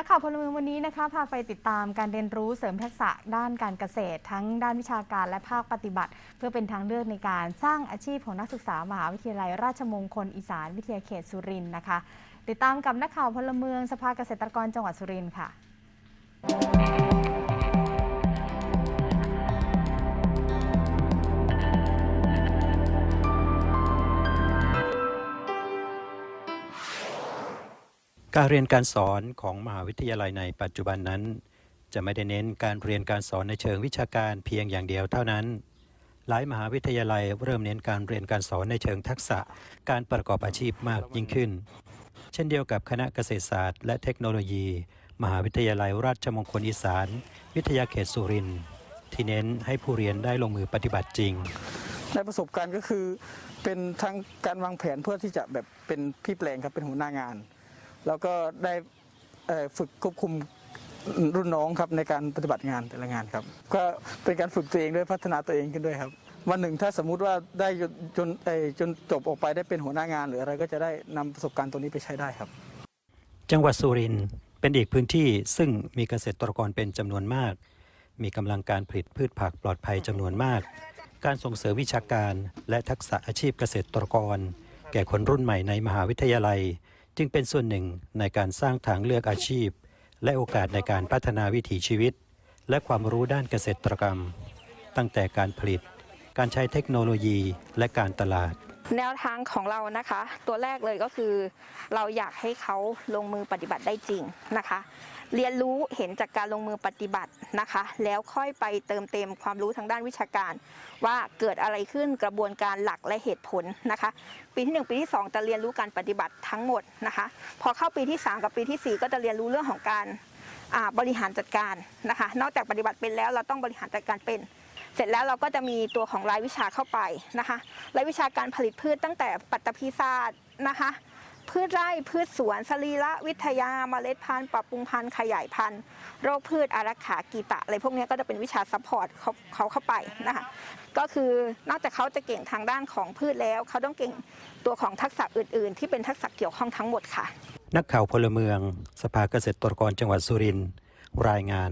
นักข่าวพลเมืองวันนี้นะคะพาไปติดตามการเรียนรู้เสริมทักษะด้านการเกษตร ทั้งด้านวิชาการและภาคปฏิบัติ เพื่อเป็นทางเลือกในการสร้างอาชีพของนักศึกษามหาวิทยาลัย ราชมงคลอีสานวิทยาเขตสุรินทร์นะคะ ติดตามกับนักข่าวพลเมืองสภาเกษตรกรจังหวัดสุรินทร์ค่ะ การเรียนการสอนของมหาวิทยาลัยในปัจจุบันนั้น จะไม่ได้เน้นการเรียนการสอนในเชิงวิชาการเพียงอย่างเดียวเท่านั้น หลายมหาวิทยาลัยเริ่มเน้นการเรียนการสอนในเชิงทักษะการประกอบอาชีพมากยิ่งขึ้น เช่นเดียวกับคณะเกษตรศาสตร์ และเทคโนโลยี มหาวิทยาลัยราชมงคลอีสาน วิทยาเขตสุรินทร์ที่เน้นให้ผู้เรียนได้ลงมือปฏิบัติจริงได้ประสบการณ์ก็คือเป็นทั้งการวางแผนเพื่อที่จะแบบเป็นพี่แปลงครับเป็นหัวหน้างาน แล้วก็ได้ฝึกควบคุมรุ่นน้องครับในการปฏิบัติงานแต่ละงานครับ ก็เป็นการฝึกตัวเองด้วยพัฒนาตัวเองขึ้นด้วยครับ วันหนึ่งถ้าสมมุติว่าได้จนจนจบออกไปได้เป็นหัวหน้างาน หรืออะไรก็จะได้นำประสบการณ์ตัวนี้ไปใช้ได้ครับ จังหวัดสุรินทร์เป็นอีกพื้นที่ซึ่งมีเกษตรกรเป็นจำนวนมาก มีกำลังการผลิตพืชผักปลอดภัยจำนวนมาก การส่งเสริมวิชาการและทักษะอาชีพเกษตรกร แก่คนรุ่นใหม่ในมหาวิทยาลัย จึงเป็นส่วนหนึ่งในการสร้างทางเลือกอาชีพ และโอกาสในการพัฒนาวิถีชีวิต และความรู้ด้านเกษตรกรรม ตั้งแต่การผลิต การใช้เทคโนโลยีและการตลาด แนวทางของเรานะคะ ตัวแรกเลยก็คือ เราอยากให้เขาลงมือปฏิบัติได้จริงนะคะ เรียนรู้เห็นจากการลงมือปฏิบัตินะคะ แล้วค่อยไปเติมเต็มความรู้ทางด้านวิชาการ ว่าเกิดอะไรขึ้นกระบวนการหลักและเหตุผลนะคะ ปีที่ 1 ปีที่ 2 จะเรียนรู้การปฏิบัติทั้งหมดนะคะ พอเข้าปีที่ 3 กับปีทีสี่4 ก็จะเรียนรู้เรื่องของการบริหารจัดการนะคะ นอกจากปฏิบัติเป็นแล้วเราต้องบริหารจัดการเป็น เสร็จแล้วเราก็จะมีตัวของรายวิชาเข้าไปนะคะรายวิชาการผลิตพืชตั้งแต่ปัตตภีศาสตร์นะคะ พืชไร่พืชสวนสรีระวิทยาเมล็ดพันธุ์ปรับปรุงพันธุ์ขยายพันธุ์โรคพืชอารักขากีตะอะไรพวกนี้ก็จะเป็นวิชาซัพพอร์ตเขาเขาเข้าไปนะคะก็คือนอกจากเขาจะเก่งทางด้านของพืชแล้ว เขาต้องเก่งตัวของทักษะอื่น ๆ ที่เป็นทักษะเกี่ยวข้องทั้งหมดค่ะ นักข่าวพลเมือง สภาเกษตรกรจังหวัดสุรินทร์รายงาน